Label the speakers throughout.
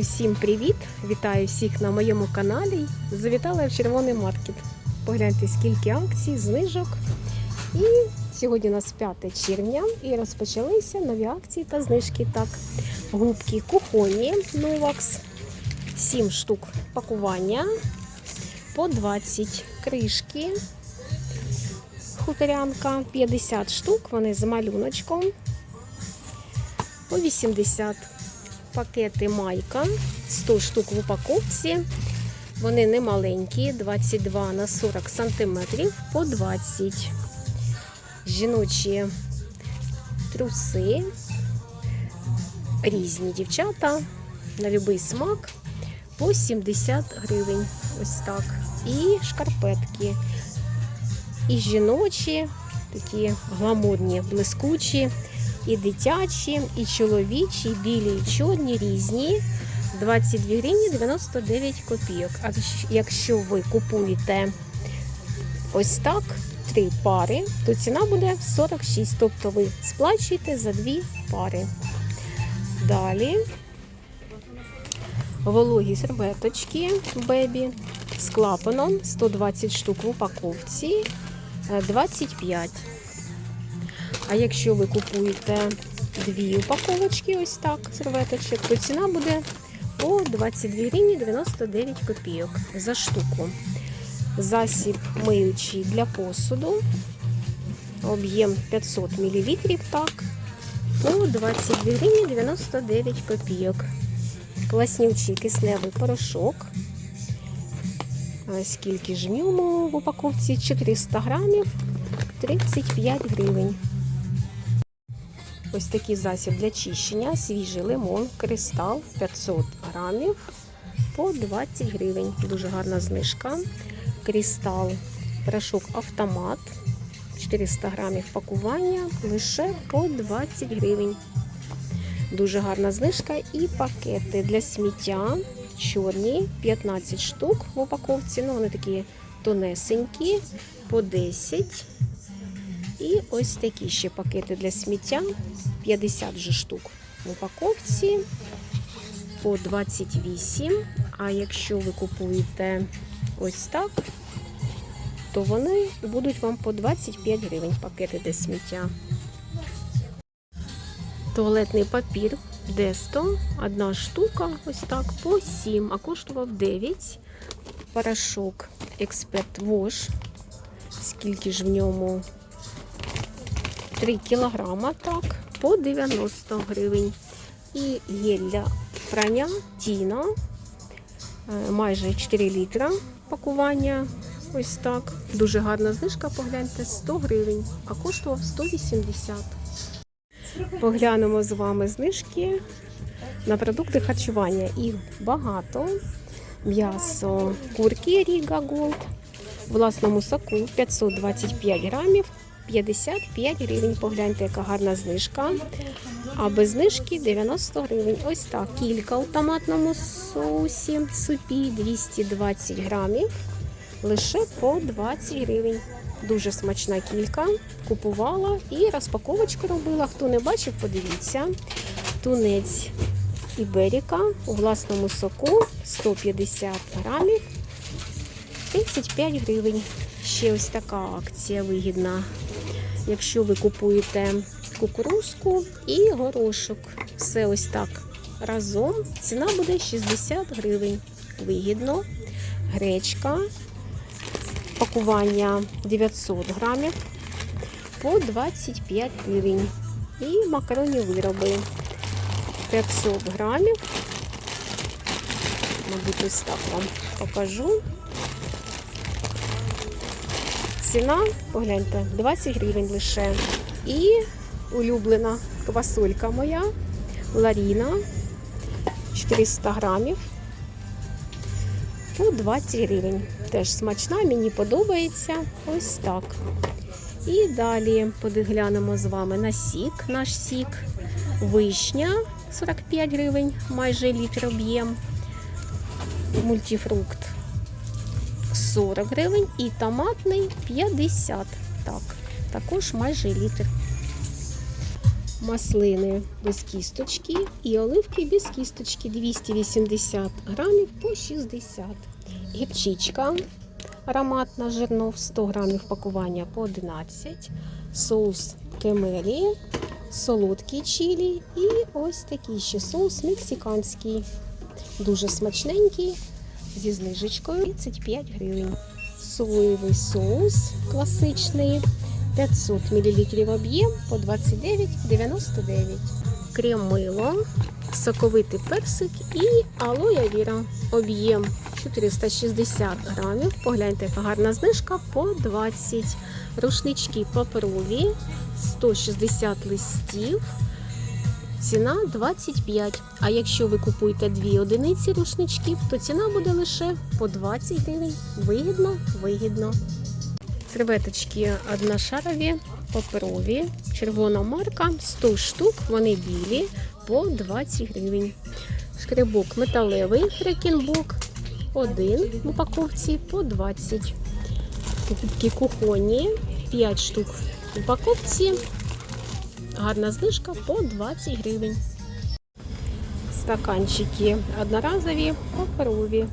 Speaker 1: Усім привіт! Вітаю всіх на моєму каналі. Завітала я в червоний маркет. Погляньте, скільки акцій, знижок. І сьогодні у нас 5 червня і розпочалися нові акції та знижки. Так, губки кухонні Novaks, 7 штук пакування по 20 кришки. Хуторянка 50 штук, вони з малюночком по 80 пакети майка 100 штук в упаковці. Вони не маленькі, 22 на 40 сантиметрів по 20. Жіночі труси, різні дівчата на будь-який смак по 70 гривень. Ось так. І шкарпетки. І жіночі, такі гламурні, блискучі і дитячі, і чоловічі, білі, і чорні, різні. 22 гривні 99 копійок. А якщо ви купуєте ось так, три пари, то ціна буде 46. Тобто ви сплачуєте за дві пари. Далі вологі серветочки бебі з клапаном 120 штук в упаковці 25. А якщо ви купуєте дві упаковочки, ось так, серветочок, то ціна буде по 22 гривні 99 копійок за штуку. Засіб миючий для посуду, об'єм 500 мл, так, по 22 гривні 99 копійок. Класнючий кисневий порошок. Скільки ж в ньому в упаковці? 400 грамів, 35 гривень. Ось такий засіб для чищення, свіжий лимон, кристал 500 грамів по 20 гривень. Дуже гарна знижка. Кристал, порошок автомат 400 грамів пакування лише по 20 гривень. Дуже гарна знижка і пакети для сміття. Чорні 15 штук в упаковці. Ну, вони такі тонесенькі, по 10. І ось такі ще пакети для сміття. 50 же штук в упаковці по 28. А якщо ви купуєте ось так, то вони будуть вам по 25 гривень пакети для сміття. Туалетний папір Десто, одна штука, ось так, по 7, а коштував 9. Порошок Експерт Вош. Скільки ж в ньому 3 кілограма, так, по 90 гривень. І є для прання Тіна, е, майже 4 літра пакування. Ось так. Дуже гарна знижка, погляньте, 100 гривень, а коштував 180. Поглянемо з вами знижки на продукти харчування. Їх багато. М'ясо курки Ріга Голд в власному соку 525 грамів. 55 гривень. Погляньте, яка гарна знижка. А без знижки 90 гривень. Ось так. Кілька у томатному соусі супі 220 грамів. Лише по 20 гривень. Дуже смачна кілька. Купувала і розпаковочку робила. Хто не бачив, подивіться. Тунець Іберіка у власному соку 150 грамів. 35 гривень. Ще ось така акція вигідна. Якщо ви купуєте кукурузку і горошок, все ось так разом, ціна буде 60 гривень. Вигідно. Гречка, пакування 900 грамів по 25 гривень. І макаронні вироби 500 грамів. Мабуть, ось так вам покажу. Ціна, погляньте, 20 гривень лише. І улюблена квасолька моя Ларіна 400 грамів по 20 гривень. Теж смачна, мені подобається. Ось так. І далі подглянемо з вами на сік, наш сік. Вишня 45 гривень, майже літр об'єм. Мультифрукт 40 гривень і томатний 50. Так, також майже літр. маслини без кісточки і оливки без кісточки 280 грамів по 60. Гірчичка ароматна жирнов 100 грамів пакування по 11. Соус кемелі, солодкий чилі і ось такий ще соус мексиканський. Дуже смачненький, зі знижечкою 35 гривень. Соєвий соус класичний 500 мл об'єм по 29,99. Крем мило, соковитий персик і алоя віра. Об'єм 460 грамів. Погляньте, яка гарна знижка по 20. Рушнички паперові 160 листів. Ціна 25. А якщо ви купуєте дві одиниці рушничків, то ціна буде лише по 20 гривень. Вигідно, вигідно. Серветочки одношарові, паперові, червона марка, 100 штук, вони білі по 20 гривень. Шкребок металевий, рекінбок, один в упаковці по 20. Покупки кухонні, 5 штук в упаковці. Гарна знижка по 20 гривень. Стаканчики одноразові, паперові.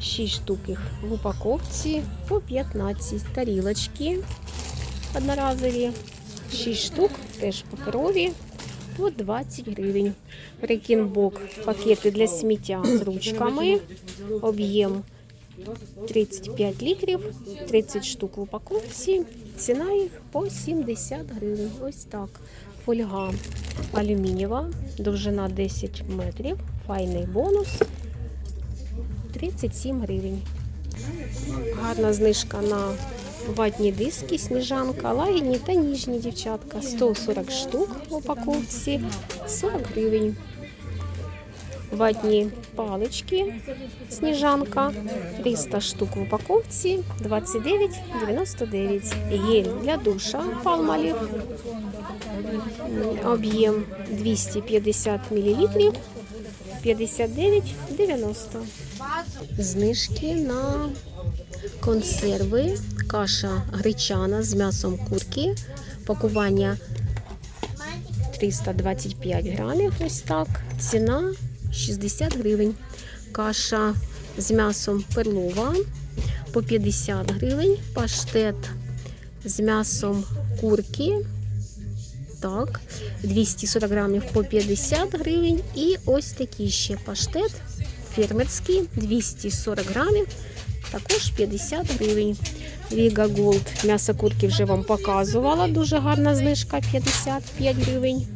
Speaker 1: 6 штук їх в упаковці по 15. Тарілочки одноразові. 6 штук, теж паперові по 20 гривень. Рекінбок пакети для сміття з ручками. Об'єм 35 літрів, 30 штук в упаковці. Ціна їх по 70 гривень. Ось так. Фольга алюмінієва, довжина 10 метрів. Файний бонус 37 гривень. Гарна знижка на ватні диски, сніжанка, лагідні та ніжні дівчатка. 140 штук в упаковці, 40 гривень. Ватні палички, сніжанка, 300 штук в упаковці, 29,99. Гель для душа палмалів, об'єм 250 мл, 59,90. Знижки на консерви, каша гречана з м'ясом курки, пакування 325 грамів. Ось так. Ціна 60 гривень. Каша з м'ясом перлова по 50 гривень. Паштет з м'ясом курки. Так, 240 грамів по 50 гривень. І ось такий ще паштет фермерський 240 грамів, також 50 гривень. Віга Голд. М'ясо курки вже вам показувала. Дуже гарна знижка 55 гривень.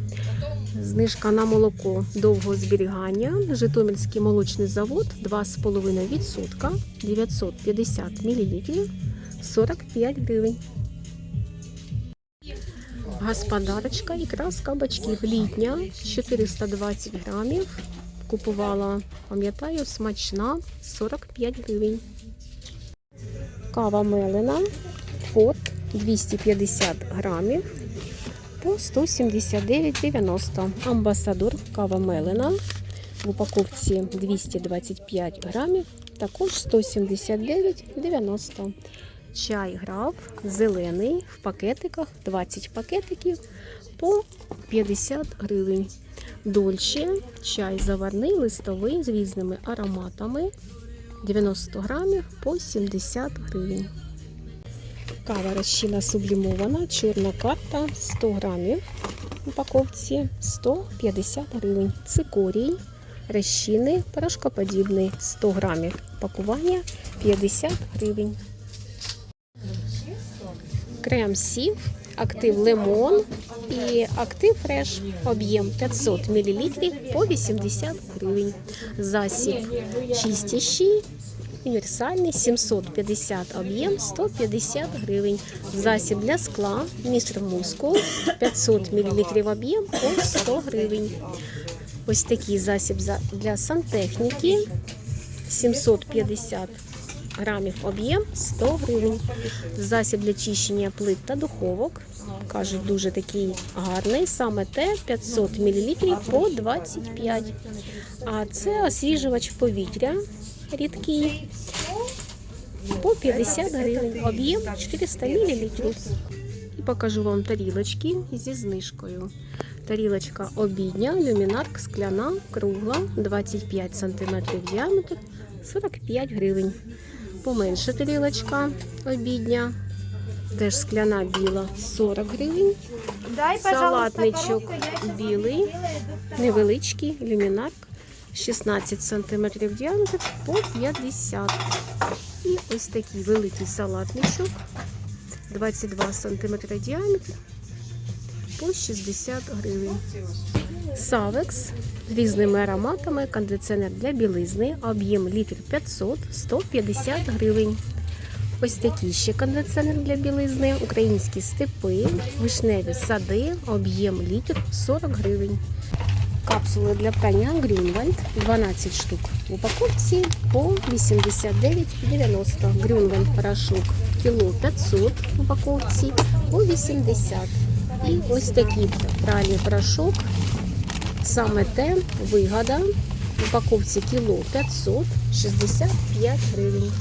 Speaker 1: Знижка на молоко довгого зберігання. Житомирський молочний завод 2,5%, 950 мл, 45 гривень. Господарочка, ікра з кабачків літня 420 грамів. Купувала, пам'ятаю, смачна 45 гривень. Кава мелена, фот 250 грамів по 179,90. Амбасадор кава мелена в упаковці 225 грамів, також 179,90. Чай граф зелений в пакетиках, 20 пакетиків по 50 гривень. Дольче чай заварний, листовий з різними ароматами 90 грамів по 70 гривень. Кава розчина сублімована, чорна карта 100 грамів в упаковці 150 гривень. Цикорій розчини порошкоподібний 100 грамів. Пакування 50 гривень. Крем сів, актив лимон і актив фреш. Об'єм 500 мл по 80 гривень. Засіб чистящий, універсальний 750 об'єм 150 гривень. Засіб для скла, містер мускул 500 мл об'єм по 100 гривень. Ось такий засіб для сантехніки 750 грамів об'єм 100 гривень. Засіб для чищення плит та духовок. Кажуть, дуже такий гарний. Саме те 500 мл по 25. А це освіжувач повітря рідкий по 50 гривень. Об'єм 400 мл. І покажу вам тарілочки зі знижкою. Тарілочка обідня, люмінарк скляна, кругла, 25 см діаметр, 45 гривень. Поменше тарілочка обідня, теж скляна біла, 40 гривень. Салатничок білий, невеличкий, люмінарк, 16 см діаметр по 50. І ось такий великий салатничок, 22 см діаметр по 60 гривень. Савекс з різними ароматами, кондиціонер для білизни, об'єм літр 500, 150 гривень. Ось такий ще кондиціонер для білизни, українські степи, вишневі сади, об'єм літр 40 гривень. Капсули для прання Грюнвальд 12 штук в упаковці по 89,90. Грюнвальд порошок кіло 500 в упаковці по 80. І ось такий пральний порошок. Саме те вигода в упаковці кіло 500 65 гривень.